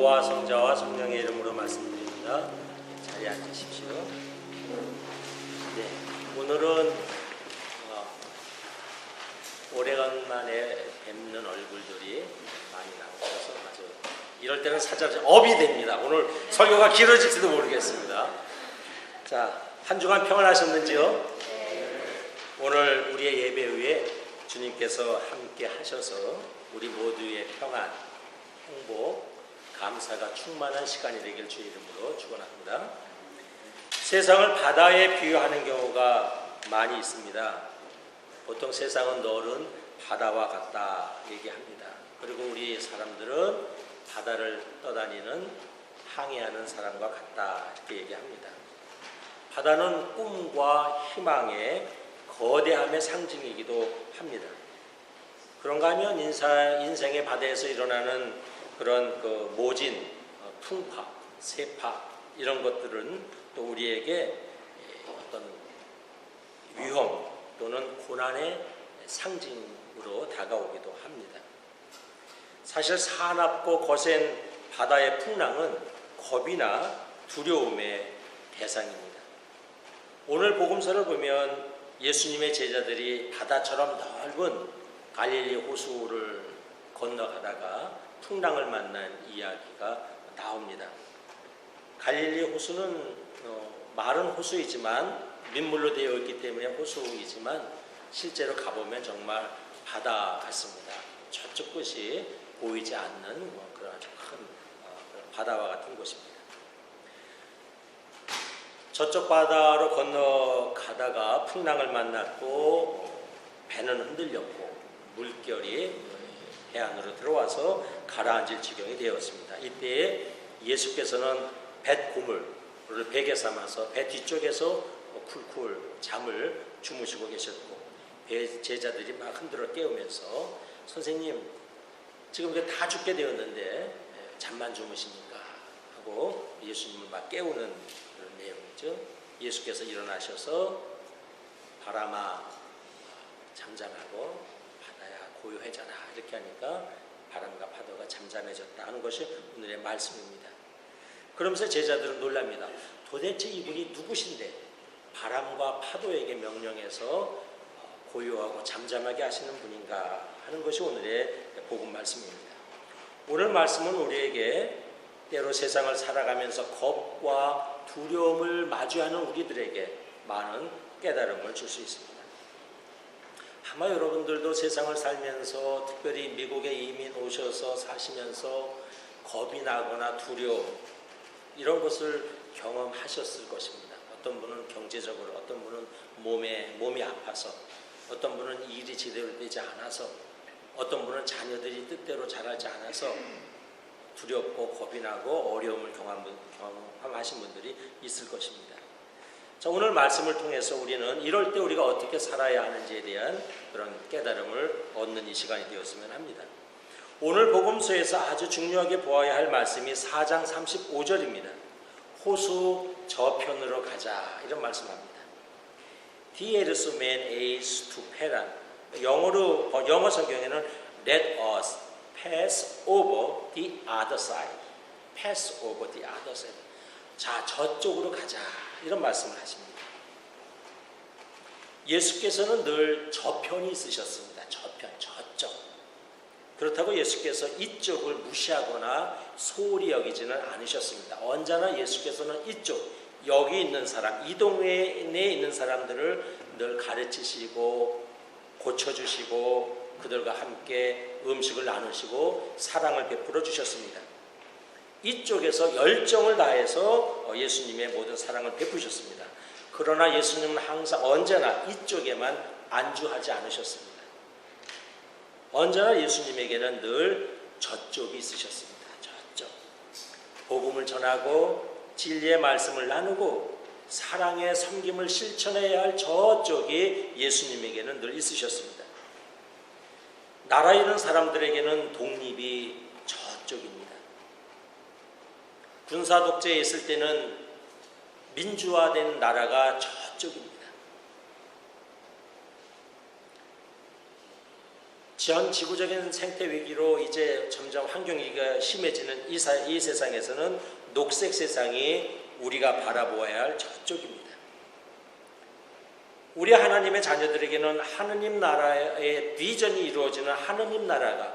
성부와 성자와 성령의 이름으로 말씀드립니다. 자리에 앉으십시오. 네, 오늘은 어, 오래간만에 뵙는 얼굴들이 많이 나오셔서 아주 이럴 때는 살짝 업이 됩니다. 오늘 설교가 길어질지도 모르겠습니다. 자, 한 주간 평안하셨는지요? 오늘 우리의 예배 후에 주님께서 함께 하셔서 우리 모두의 평안, 행복, 감사가 충만한 시간이 되길 주의 이름으로 축원합니다. 세상을 바다에 비유하는 경우가 많이 있습니다. 보통 세상은 너른 바다와 같다 얘기합니다. 그리고 우리 사람들은 바다를 떠다니는 항해하는 사람과 같다 이렇게 얘기합니다. 바다는 꿈과 희망의 거대함의 상징이기도 합니다. 그런가 하면 인사, 인생의 바다에서 일어나는 그런 그 모진, 어, 풍파, 세파 이런 것들은 또 우리에게 어떤 위험 또는 고난의 상징으로 다가오기도 합니다. 사실 사납고 거센 바다의 풍랑은 겁이나 두려움의 대상입니다. 오늘 복음서를 보면 예수님의 제자들이 바다처럼 넓은 갈릴리 호수를 건너가다가 풍랑을 만난 이야기가 나옵니다. 갈릴리 호수는 어, 마른 호수이지만 민물로 되어 있기 때문에 호수이지만 실제로 가보면 정말 바다 같습니다. 저쪽 끝이 보이지 않는 뭐 그런 아주 큰 어, 그런 바다와 같은 곳입니다. 저쪽 바다로 건너가다가 풍랑을 만났고 배는 흔들렸고 물결이 해안으로 들어와서 가라앉을 지경이 되었습니다. 이때 예수께서는 뱃 고물을 베개 삼아서 배 뒤쪽에서 쿨쿨 잠을 주무시고 계셨고 배 제자들이 막 흔들어 깨우면서 선생님 지금 다 죽게 되었는데 잠만 주무십니까? 하고 예수님을 막 깨우는 그런 내용이죠. 예수께서 일어나셔서 바람아 잠잠하고 바다야 고요해져라 이렇게 하니까 바람과 파도가 잠잠해졌다 하는 것이 오늘의 말씀입니다. 그러면서 제자들은 놀랍니다. 도대체 이분이 누구신데 바람과 파도에게 명령해서 고요하고 잠잠하게 하시는 분인가 하는 것이 오늘의 복음 말씀입니다. 오늘 말씀은 우리에게 때로 세상을 살아가면서 겁과 두려움을 마주하는 우리들에게 많은 깨달음을 줄 수 있습니다. 아마 여러분들도 세상을 살면서 특별히 미국에 이민 오셔서 사시면서 겁이 나거나 두려움 이런 것을 경험하셨을 것입니다. 어떤 분은 경제적으로, 어떤 분은 몸에 몸이 아파서, 어떤 분은 일이 제대로 되지 않아서, 어떤 분은 자녀들이 뜻대로 자라지 않아서 두렵고 겁이 나고 어려움을 경험하신 분들이 있을 것입니다. 자, 오늘 말씀을 통해서 우리는 이럴 때 우리가 어떻게 살아야 하는지에 대한 그런 깨달음을 얻는 이 시간이 되었으면 합니다. 오늘 복음서에서 아주 중요하게 보아야 할 말씀이 4장 35절입니다. 호수 저편으로 가자 이런 말씀합니다. Dieres men eis to Peran. 영어로 영어 성경에는 Let us pass over the other side. Pass over the other side. 자 저쪽으로 가자 이런 말씀을 하십니다. 예수께서는 늘 저편이 있으셨습니다. 저편, 저쪽. 그렇다고 예수께서 이쪽을 무시하거나 소홀히 여기지는 않으셨습니다. 언제나 예수께서는 이쪽, 여기 있는 사람, 이 동네에 있는 사람들을 늘 가르치시고 고쳐주시고 그들과 함께 음식을 나누시고 사랑을 베풀어 주셨습니다. 이쪽에서 열정을 다해서 예수님의 모든 사랑을 베푸셨습니다. 그러나 예수님은 항상 언제나 이쪽에만 안주하지 않으셨습니다. 언제나 예수님에게는 늘 저쪽이 있으셨습니다. 저쪽. 복음을 전하고 진리의 말씀을 나누고 사랑의 섬김을 실천해야 할 저쪽이 예수님에게는 늘 있으셨습니다. 나라 있는 사람들에게는 독립이 저쪽입니다. 군사 독재에 있을 때는 민주화된 나라가 저쪽입니다. 전 지구적인 생태 위기로 이제 점점 환경 위기가 심해지는 이, 사- 이 세상에서는 녹색 세상이 우리가 바라보아야 할 저쪽입니다. 우리 하나님의 자녀들에게는 하느님 나라의 비전이 이루어지는 하느님 나라가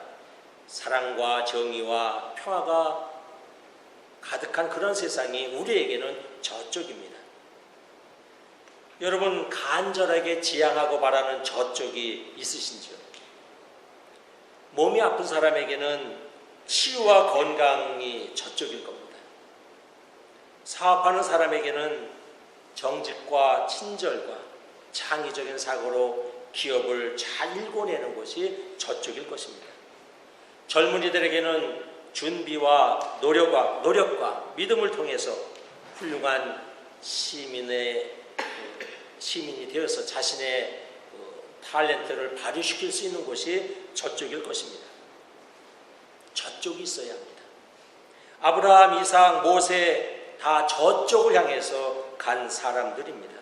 사랑과 정의와 평화가 가득한 그런 세상이 우리에게는 저쪽입니다. 여러분 간절하게 지향하고 바라는 저쪽이 있으신지요? 몸이 아픈 사람에게는 치유와 건강이 저쪽일 겁니다. 사업하는 사람에게는 정직과 친절과 창의적인 사고로 기업을 잘 일궈내는 것이 저쪽일 것입니다. 젊은이들에게는 준비와 노력과, 노력과 믿음을 통해서 훌륭한 시민의 시민이 되어서 자신의 그 탤런트를 발휘시킬 수 있는 곳이 저쪽일 것입니다. 저쪽이 있어야 합니다. 아브라함, 이삭, 모세 다 저쪽을 향해서 간 사람들입니다.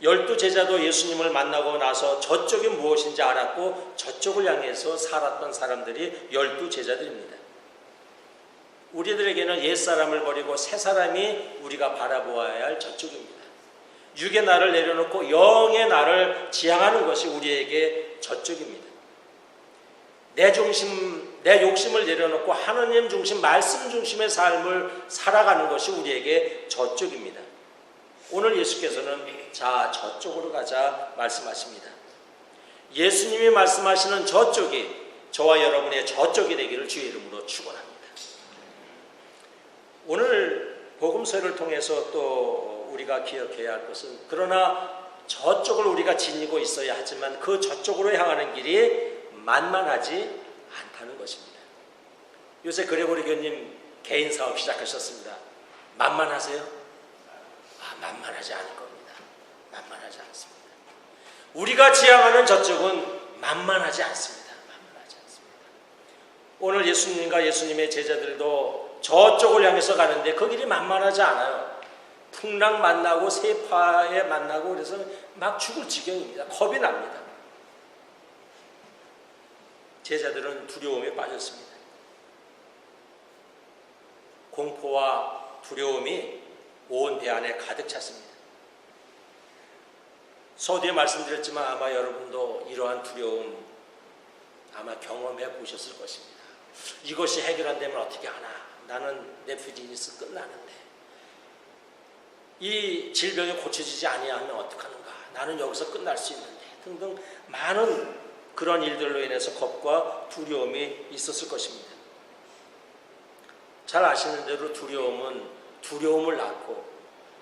열두 제자도 예수님을 만나고 나서 저쪽이 무엇인지 알았고 저쪽을 향해서 살았던 사람들이 열두 제자들입니다. 우리들에게는 옛사람을 버리고 새사람이 우리가 바라보아야 할 저쪽입니다. 육의 나를 내려놓고 영의 나를 지향하는 것이 우리에게 저쪽입니다. 내 중심, 내 욕심을 내려놓고 하느님 중심, 말씀 중심의 삶을 살아가는 것이 우리에게 저쪽입니다. 오늘 예수께서는 자, 저쪽으로 가자 말씀하십니다. 예수님이 말씀하시는 저쪽이 저와 여러분의 저쪽이 되기를 주의 이름으로 축원합니다. 오늘 복음서를 통해서 또 우리가 기억해야 할 것은 그러나 저쪽을 우리가 지니고 있어야 하지만 그 저쪽으로 향하는 길이 만만하지 않다는 것입니다. 요새 그레고리 교님 개인 사업 시작하셨습니다. 만만하세요? 아, 만만하지 않을 겁니다. 만만하지 않습니다. 우리가 지향하는 저쪽은 만만하지 않습니다. 만만하지 않습니다. 오늘 예수님과 예수님의 제자들도 저쪽을 향해서 가는데 그 길이 만만하지 않아요. 풍랑 만나고 세파에 만나고 그래서 막 죽을 지경입니다. 겁이 납니다. 제자들은 두려움에 빠졌습니다. 공포와 두려움이 온 배 안에 가득 찼습니다. 서두에 말씀드렸지만 아마 여러분도 이러한 두려움 아마 경험해 보셨을 것입니다. 이것이 해결 안 되면 어떻게 하나? 나는 내 비즈니스 끝나는데 이 질병이 고쳐지지 아니하면 어떡하는가? 나는 여기서 끝날 수 있는데 등등 많은 그런 일들로 인해서 겁과 두려움이 있었을 것입니다. 잘 아시는 대로 두려움은 두려움을 낳고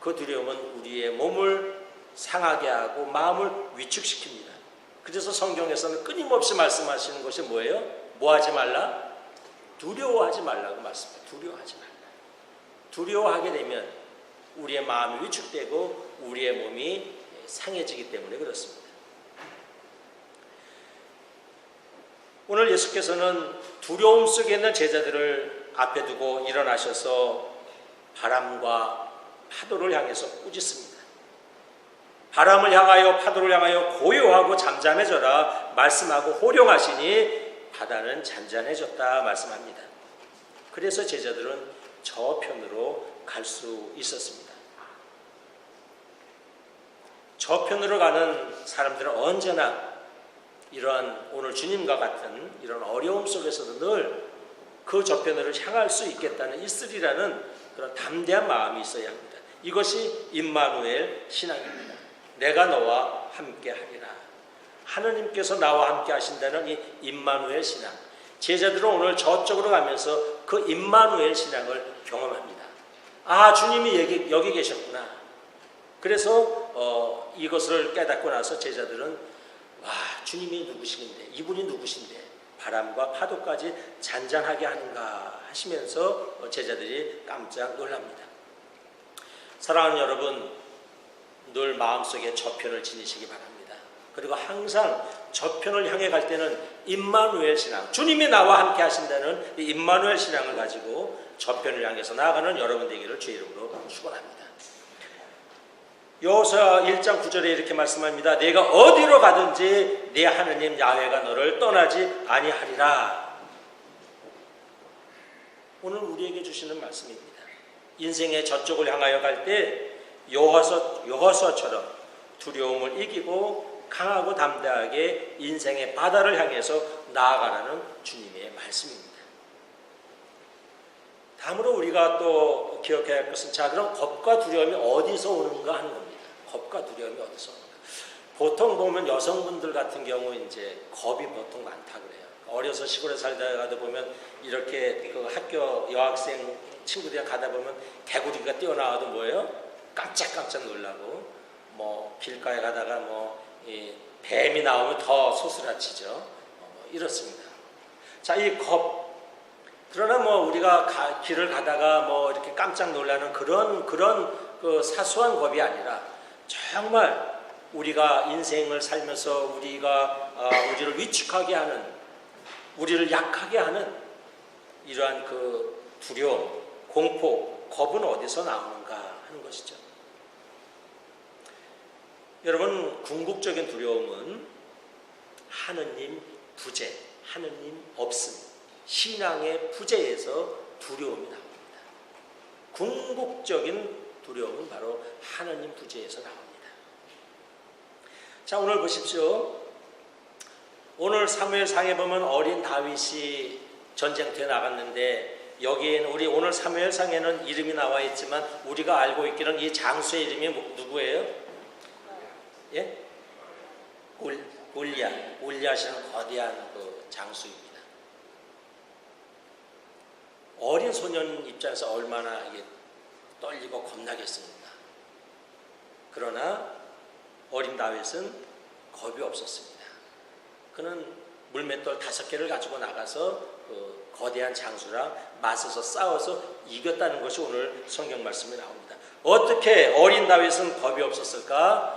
그 두려움은 우리의 몸을 상하게 하고 마음을 위축시킵니다. 그래서 성경에서는 끊임없이 말씀하시는 것이 뭐예요? 뭐 하지 말라? 두려워하지 말라고 말씀해요. 두려워하지 말라. 두려워하게 되면 우리의 마음이 위축되고 우리의 몸이 상해지기 때문에 그렇습니다. 오늘 예수께서는 두려움 속에 있는 제자들을 앞에 두고 일어나셔서 바람과 파도를 향해서 꾸짖습니다. 바람을 향하여 파도를 향하여 고요하고 잠잠해져라 말씀하고 호령하시니 바다는 잔잔해졌다 말씀합니다. 그래서 제자들은 저편으로 갈 수 있었습니다. 저편으로 가는 사람들은 언제나 이러한 오늘 주님과 같은 이런 어려움 속에서도 늘 그 저편으로 향할 수 있겠다는 있으리라는 그런 담대한 마음이 있어야 합니다. 이것이 임마누엘 신앙입니다. 내가 너와 함께 하리라. 하느님께서 나와 함께 하신다는 이 임마누엘 신앙. 제자들은 오늘 저쪽으로 가면서 그 임마누엘 신앙을 경험합니다. 아, 주님이 여기, 여기 계셨구나. 그래서 어, 이것을 깨닫고 나서 제자들은 와, 주님이 누구신데, 이분이 누구신데, 바람과 파도까지 잔잔하게 하는가 하시면서 제자들이 깜짝 놀랍니다. 사랑하는 여러분, 늘 마음속에 저편을 지니시기 바랍니다. 그리고 항상 저편을 향해 갈 때는 임마누엘 신앙, 주님이 나와 함께 하신다는 이 임마누엘 신앙을 가지고 저편을 향해서 나아가는 여러분 되기를 주의 이름으로 축원합니다. 여호수아 1장 9절에 이렇게 말씀합니다. 내가 어디로 가든지 내 하느님 야훼가 너를 떠나지 아니하리라. 오늘 우리에게 주시는 말씀입니다. 인생의 저쪽을 향하여 갈 때 여호수 여호수아처럼 두려움을 이기고 강하고 담대하게 인생의 바다를 향해서 나아가라는 주님의 말씀입니다. 다음으로 우리가 또 기억해야 할 것은 자 그럼 겁과 두려움이 어디서 오는가 하는 겁니다. 겁과 두려움이 어디서 오는가. 보통 보면 여성분들 같은 경우 이제 겁이 보통 많다 그래요. 어려서 시골에 살다가도 보면 이렇게 그 학교 여학생 친구들이랑 가다 보면 개구리가 뛰어나와도 뭐예요? 깜짝깜짝 놀라고 뭐 길가에 가다가 뭐이 뱀이 나오면 더 소스라치죠. 어, 뭐 이렇습니다. 자, 이 겁. 그러나 뭐 우리가 가- 길을 가다가 뭐 이렇게 깜짝 놀라는 그런 그런 그 사소한 겁이 아니라 정말 우리가 인생을 살면서 우리가 어, 우리를 위축하게 하는 우리를 약하게 하는 이러한 그 두려움, 공포, 겁은 어디서 나오는가 하는 것이죠. 여러분 궁극적인 두려움은 하느님 부재, 하느님 없음, 신앙의 부재에서 두려움이 나옵니다. 궁극적인 두려움은 바로 하느님 부재에서 나옵니다. 자 오늘 보십시오. 오늘 사무엘상에 보면 어린 다윗이 전쟁터에 나갔는데 여기에는 우리 오늘 사무엘상에는 이름이 나와 있지만 우리가 알고 있기는 이 장수의 이름이 뭐- 누구예요? 예? 올, 올리앗. 올리앗이라는 거대한 그 장수입니다. 어린 소년 입장에서 얼마나 이게 떨리고 겁나겠습니까? 그러나 어린 다윗은 겁이 없었습니다. 그는 물맷돌 다섯 개를 가지고 나가서 그 거대한 장수랑 맞서서 싸워서 이겼다는 것이 오늘 성경 말씀에 나옵니다. 어떻게 어린 다윗은 겁이 없었을까?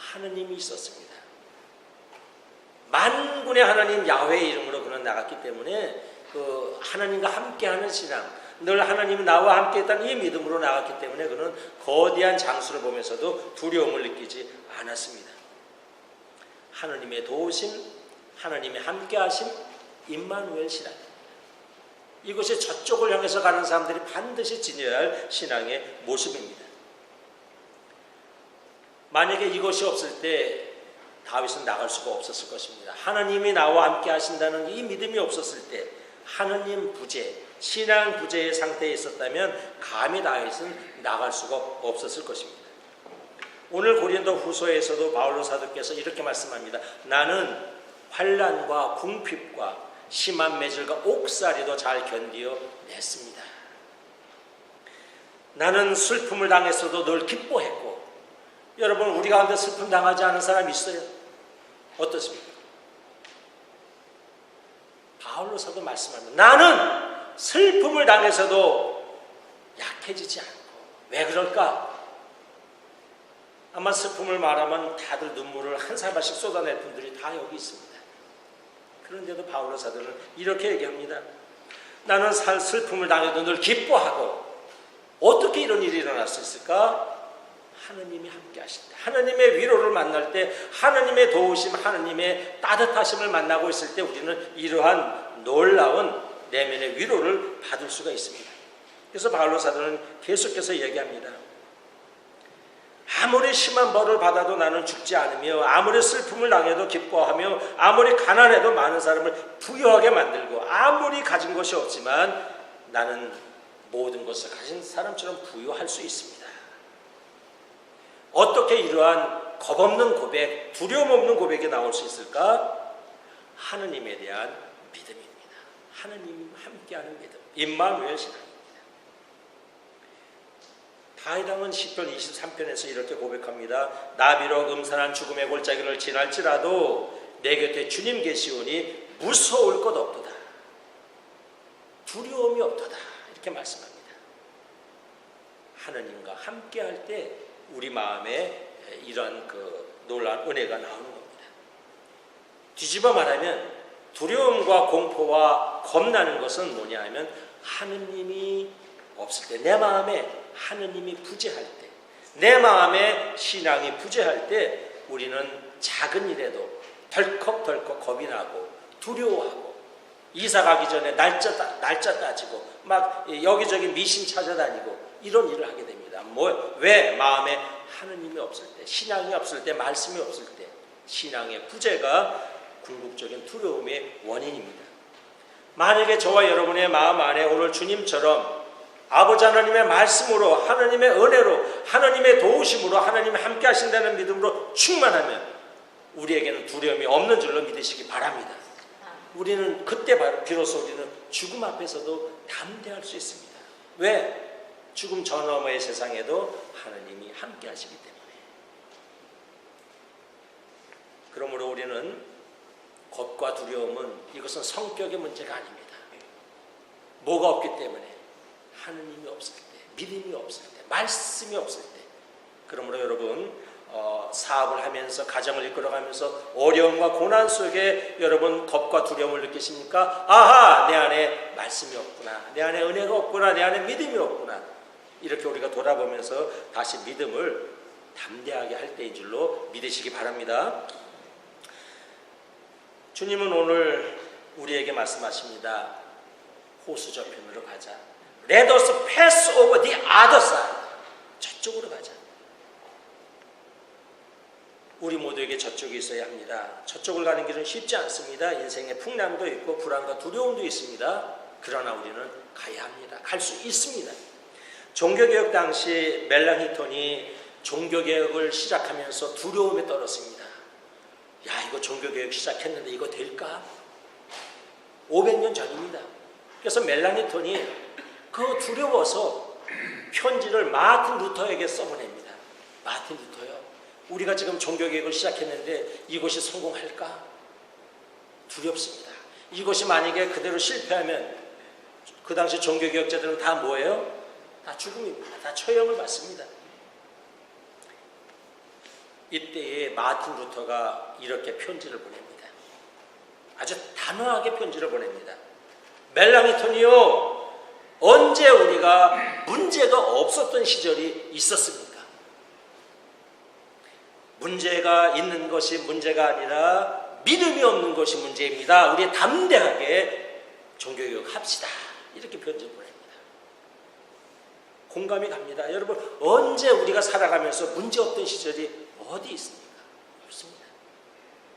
하느님이 있었습니다. 만군의 하나님 야훼의 이름으로 그는 나갔기 때문에 그 하나님과 함께하는 신앙, 늘 하나님이 나와 함께했다는 이 믿음으로 나갔기 때문에 그는 거대한 장수를 보면서도 두려움을 느끼지 않았습니다. 하나님의 도우심, 하나님의 함께하심, 임마누엘 신앙. 이것이 저쪽을 향해서 가는 사람들이 반드시 지녀야 할 신앙의 모습입니다. 만약에 이것이 없을 때 다윗은 나갈 수가 없었을 것입니다. 하나님이 나와 함께 하신다는 이 믿음이 없었을 때 하나님 부재, 신앙 부재의 상태에 있었다면 감히 다윗은 나갈 수가 없었을 것입니다. 오늘 고린도 후서에서도 바울로 사도께서 이렇게 말씀합니다. 나는 환란과 궁핍과 심한 매질과 옥살이도 잘 견디어 냈습니다. 나는 슬픔을 당했어도 늘 기뻐했고 여러분 우리 가운데 슬픔 당하지 않은 사람 있어요? 어떻습니까? 바울로 사도 말씀합니다. 나는 슬픔을 당해서도 약해지지 않고 왜 그럴까? 아마 슬픔을 말하면 다들 눈물을 한 사발씩 쏟아낼 분들이 다 여기 있습니다. 그런데도 바울로 사도는 이렇게 얘기합니다. 나는 살 슬픔을 당해도 늘 기뻐하고 어떻게 이런 일이 일어날 수 있을까? 하느님이 함께 하신다. 하느님의 위로를 만날 때 하느님의 도우심, 하느님의 따뜻하심을 만나고 있을 때 우리는 이러한 놀라운 내면의 위로를 받을 수가 있습니다. 그래서 바울로 사도는 계속해서 얘기합니다. 아무리 심한 벌을 받아도 나는 죽지 않으며 아무리 슬픔을 당해도 기뻐하며 아무리 가난해도 많은 사람을 부유하게 만들고 아무리 가진 것이 없지만 나는 모든 것을 가진 사람처럼 부유할 수 있습니다. 어떻게 이러한 겁없는 고백, 두려움 없는 고백이 나올 수 있을까? 하느님에 대한 믿음입니다. 하느님 함께하는 믿음. 임마누엘 신앙입니다. 다윗왕은 시편 23편에서 이렇게 고백합니다. 나비로 음산한 죽음의 골짜기를 지날지라도 내 곁에 주님 계시오니 무서울 것 없도다. 두려움이 없도다. 이렇게 말씀합니다. 하느님과 함께할 때 우리 마음에 이런 그 놀라운 은혜가 나오는 겁니다. 뒤집어 말하면 두려움과 공포와 겁나는 것은 뭐냐 하면 하느님이 없을 때 내 마음에 하느님이 부재할 때 내 마음에 신앙이 부재할 때 우리는 작은 일에도 덜컥덜컥 겁이 나고 두려워하고 이사 가기 전에 날짜 따- 날짜 따지고 막 여기저기 미신 찾아다니고 이런 일을 하게 됩니다. 뭐 왜 마음에 하느님이 없을 때, 신앙이 없을 때, 말씀이 없을 때 신앙의 부재가 궁극적인 두려움의 원인입니다. 만약에 저와 여러분의 마음 안에 오늘 주님처럼 아버지 하나님의 말씀으로 하나님의 은혜로 하나님의 도우심으로 하나님이 함께 하신다는 믿음으로 충만하면 우리에게는 두려움이 없는 줄로 믿으시기 바랍니다. 우리는 그때 비로소 우리는 죽음 앞에서도 담대할 수 있습니다. 왜? 죽음 저 너머의 세상에도 하나님이 함께 하시기 때문에. 그러므로 우리는 겁과 두려움은 이것은 성격의 문제가 아닙니다. 뭐가 없기 때문에 하느님이 없을 때, 믿음이 없을 때, 말씀이 없을 때. 그러므로 여러분 어, 사업을 하면서 가정을 이끌어가면서 어려움과 고난 속에 여러분 겁과 두려움을 느끼십니까? 아하 내 안에 말씀이 없구나, 내 안에 은혜가 없구나, 내 안에 믿음이 없구나. 이렇게 우리가 돌아보면서 다시 믿음을 담대하게 할 때인 줄로 믿으시기 바랍니다. 주님은 오늘 우리에게 말씀하십니다. 호수 저편으로 가자. Let us pass over the other side. 저쪽으로 가자. 우리 모두에게 저쪽이 있어야 합니다. 저쪽을 가는 길은 쉽지 않습니다. 인생에 풍랑도 있고 불안과 두려움도 있습니다. 그러나 우리는 가야 합니다. 갈 수 있습니다. 종교개혁 당시 멜랑 히톤이 종교개혁을 시작하면서 두려움에 떨었습니다. 야, 이거 종교개혁 시작했는데 이거 될까? 500년 전입니다. 그래서 멜라니톤이 그 두려워서 편지를 마틴 루터에게 써보냅니다. 마틴 루터요. 우리가 지금 종교개혁을 시작했는데 이것이 성공할까? 두렵습니다. 이것이 만약에 그대로 실패하면 그 당시 종교개혁자들은 다 뭐예요? 다 죽음입니다. 다 처형을 받습니다. 이때에 마틴 루터가 이렇게 편지를 보냅니다. 아주 단호하게 편지를 보냅니다. 멜랑이톤이요, 언제 우리가 문제가 없었던 시절이 있었습니까? 문제가 있는 것이 문제가 아니라 믿음이 없는 것이 문제입니다. 우리 담대하게 종교교육 합시다. 이렇게 편지를 보냅니다. 공감이 갑니다. 여러분, 언제 우리가 살아가면서 문제 없던 시절이 어디 있습니까? 없습니다.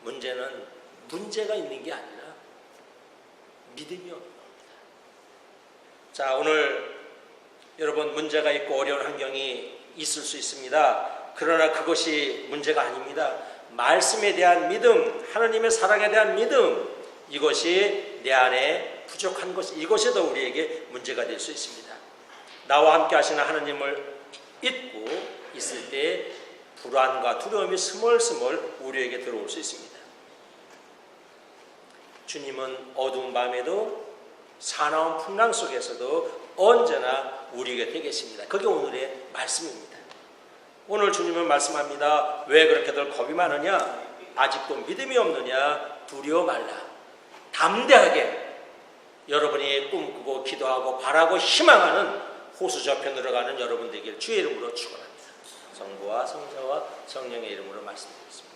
문제는 문제가 있는 게 아니라 믿음이 없는 겁니다. 자, 오늘 여러분 문제가 있고 어려운 환경이 있을 수 있습니다. 그러나 그것이 문제가 아닙니다. 말씀에 대한 믿음, 하나님의 사랑에 대한 믿음, 이것이 내 안에 부족한 것, 이것이 더 우리에게 문제가 될 수 있습니다. 나와 함께 하시는 하나님을 잊고 있을 때 불안과 두려움이 스멀스멀 우리에게 들어올 수 있습니다. 주님은 어두운 밤에도 사나운 풍랑 속에서도 언제나 우리 곁에 계십니다. 그게 오늘의 말씀입니다. 오늘 주님은 말씀합니다. 왜 그렇게들 겁이 많으냐? 아직도 믿음이 없느냐? 두려워 말라. 담대하게 여러분이 꿈꾸고 기도하고 바라고 희망하는 호수 저편으로 가는 여러분 되길 주의 이름으로 축원합니다. 성부와 성자와 성령의 이름으로 말씀드리겠습니다.